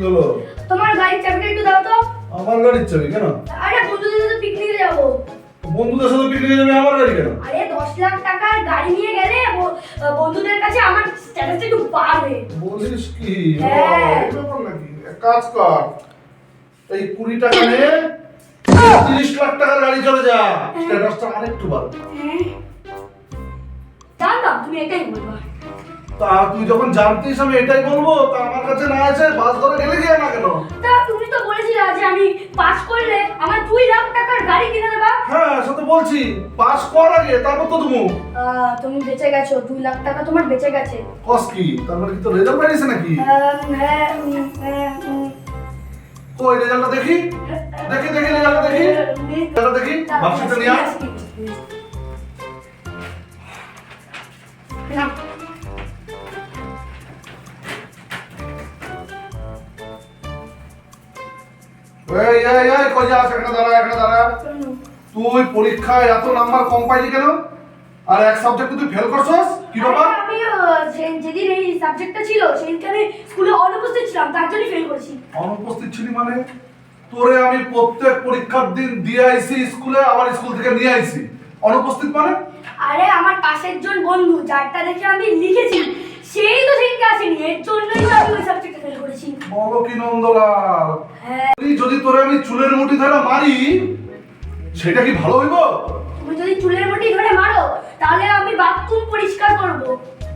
কি হলো? তোমার গাড়ির চাবিটা একটু দাও তো। আমার গাড়ির চাবি কেন? আরে বন্ধুদের সাথে পিকনিকে যাব। বন্ধুদের সাথে পিকনিকে যাবে আমার গাড়ি কেন? আরে 10 লাখ টাকার গাড়ি নিয়ে গেলে বন্ধুদের কাছে আমার স্ট্যাটাসটা একটু বাড়বে। বলিস কি? হ্যাঁ। এরকম কাজ কর। এই 20 টাকা নিয়ে 30 লাখ টাকার গাড়ি চলে যা। স্ট্যাটাসটা আরেকটু বাড়বে। হ্যাঁ। দাদা তুমি এটাই বলবা। তা তুই যখন জানতিস আমি এটাই বলব তা আমার কাছে না আছে বাস ধরে গেলে গিয়ে না কেন? তা তুমি তো বলেছিলে যে আমি পাস করলে আমার দুই লাখ টাকার গাড়ি কিনে দেবা। হ্যাঁ সে তো বলছি পাস কর আগে তারপর তো তুমি তুমি বেঁচে গেছো দুই লাখ টাকা তোমার বেঁচে গেছে। কস কি? তার মানে কি তো রেজাল্ট বেরিয়েছে নাকি? হ্যাঁ হ্যাঁ, কই রেজাল্টটা দেখি? দেখি দেখি রেজাল্টটা দেখি। রেজাল্টটা দেখি বাক্সটা নিয়ে আয়। না। এই এই এই কই যাস? এখানে দাঁড়া এখানে দাঁড়া। তুই পরীক্ষায় এত নাম্বার কম পাইলি কেন? আর এক সাবজেক্টে তুই ফেল করছস? কি বাবা আরে, আমি যেদিন এই সাবজেক্টটা ছিল আমি স্কুলে অনুপস্থিত ছিলাম তার জন্যই ফেল করেছি। অনুপস্থিত ছিলি মানে? তোরে আমি প্রত্যেক পরীক্ষার দিন দিয়ে আইছি স্কুলে আবার স্কুল থেকে নিয়ে আইছি। অনুপস্থিত মানে? আরে আমার পাশের জন বন্ধু যারটা দেখে আমি লিখেছি সেই তো সেদিনকে আসেনি এর জন্যই আমি ওই সাবজেক্টে ফেল করেছি। বলো কি নন্দলাল? যদি তোরে আমি চুলের মুঠি ধরে মারি সেটা কি ভালো হইব? তুমি যদি চুলের মুঠি ধরে মারো তাহলে আমি বাথরুম পরিষ্কার করব।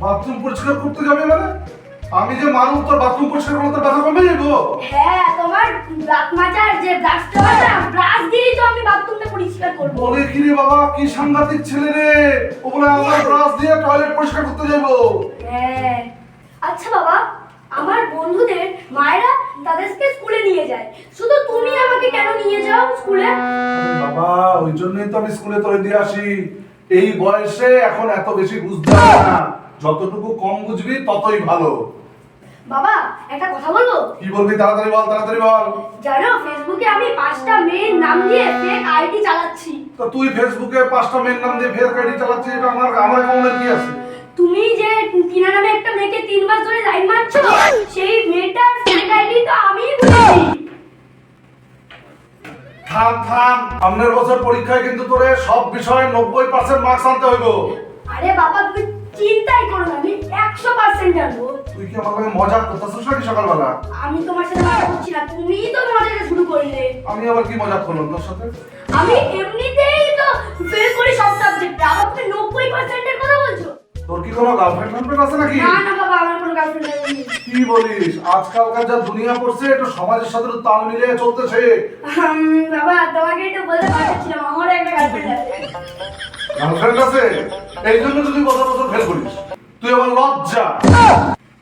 বাথরুম পরিষ্কার করতে যাবে মানে? আমি যে মারুম তোর বাথরুম পরিষ্কার করলে তোর ব্যথা কমে যাব হ্যাঁ তোমার দাঁত মাজার যে ব্রাশটা হয় না ব্রাশ দিয়েই তো আমি বাথরুমটা পরিষ্কার করব। বলে কি রে বাবা কি সাংঘাতিক ছেলে রে? ও বলে আমার ব্রাশ দিয়ে টয়লেট পরিষ্কার করতে যাব হ্যাঁ। আচ্ছা বাবা আমার বন্ধুদের জন্যই তো আমি স্কুলে তোরে দিয়ে আসি। এই বয়সে এখন এত বেশি বুঝতে না। যতটুকু কম বুঝবি ততই ভালো। বাবা একটা কথা বলব? কি বলবি তাড়াতাড়ি বল তাড়াতাড়ি বল। জানো ফেসবুকে আমি পাঁচটা মেয়ের নাম দিয়ে ফেক আইডি চালাচ্ছি। তো তুই ফেসবুকে পাঁচটা মেয়ের নাম দিয়ে ফের আইডি চালাচ্ছিস এটা আমার আমার কেমন কি আছে? তুমি যে টিনা নামে একটা মেয়েকে তিন মাস ধরে লাইন মারছো সেই মেয়েটার ফেক আইডি তো থাম থাম। সামনের বছর পরীক্ষায় কিন্তু তোরে সব বিষয়ে নব্বই পার্সেন্ট মার্কস আনতে হইব। আরে বাবা তুমি চিন্তাই করো না আমি একশো পার্সেন্ট আনব। তুই কি আমার মজা করতেছিস নাকি সকালবেলা? আমি তোমার সাথে মজা করছি না তুমিই তো মজাটা শুরু করলে। আমি আবার কি মজা করলাম তোর সাথে? আমি এমনিতেই তো ফেল করি সব সাবজেক্টে আবার তুমি নব্বই পার্সেন্টের কথা বলছো? তোর কি কোনো গার্লফ্রেন্ড আছে নাকি? না না বাবা আমার কোনো গার্লফ্রেন্ড নেই কি বলিস? আজকালকার যা দুনিয়া পড়ছে একটু সমাজের সাথে একটু তাল মিলিয়ে চলতেছে। বাবা তোমাকে একটু বলতে পারছিলাম আমারও একটা গার্লফ্রেন্ড আছে গার্লফ্রেন্ড আছে? এই জন্য তুই বছর বছর ফেল করিস। তুই আবার লজ্জা।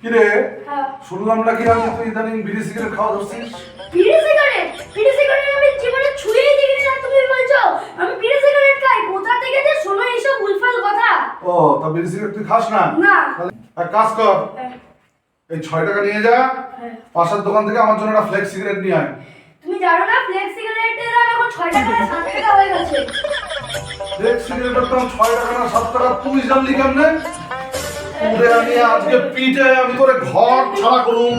কি রে? হ্যাঁ। শুনলাম নাকি আমি তুই ইদানিং বিড়ি সিগারেট খাওয়া ধরছিস? বিড়ি সিগারেট? বিড়ি সিগারেট আমি জীবনে ছুঁয়েই দেখিনি না তুমি বলছো? আমি বিড়ি সিগারেট খাই কোথা থেকে যে শোনো এইসব উলফাল কথা? ও তা বিড়ি সিগারেট তুই খাস না? না। এক কাজ কর হ্যাঁ, এই ছয় টাকা নিয়ে যা। পাশার পাশের দোকান থেকে আমার জন্য একটা ফ্লেক্স সিগারেট নিয়ে আয়। তুমি জানো না ফ্লেক্স সিগারেটের দাম এখন ছয় টাকা না সাত টাকা হয়ে গেছে। ফ্লেক্স সিগারেটের দাম ছয় টাকা না সাত টাকা। তুই জানলি কেমনে? তোরে আমি আজকে পিঠে আমি তোরে ঘর ছাড়া করুম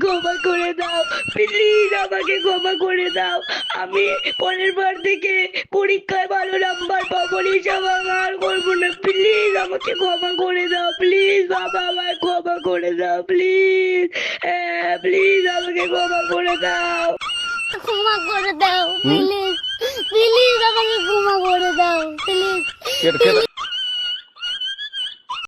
ক্ষমা করে দাও প্লিজ আমাকে ক্ষমা করে দাও। আমি পরের বার থেকে পরীক্ষায় ভালো নাম্বার পাবো হিসাব আর করব না। প্লিজ আমাকে ক্ষমা করে দাও প্লিজ বাবা আমায় ক্ষমা করে দাও প্লিজ হ্যাঁ প্লিজ আমাকে ক্ষমা করে দাও। ক্ষমা করে দাও প্লিজ প্লিজ আমাকে ক্ষমা করে দাও প্লিজ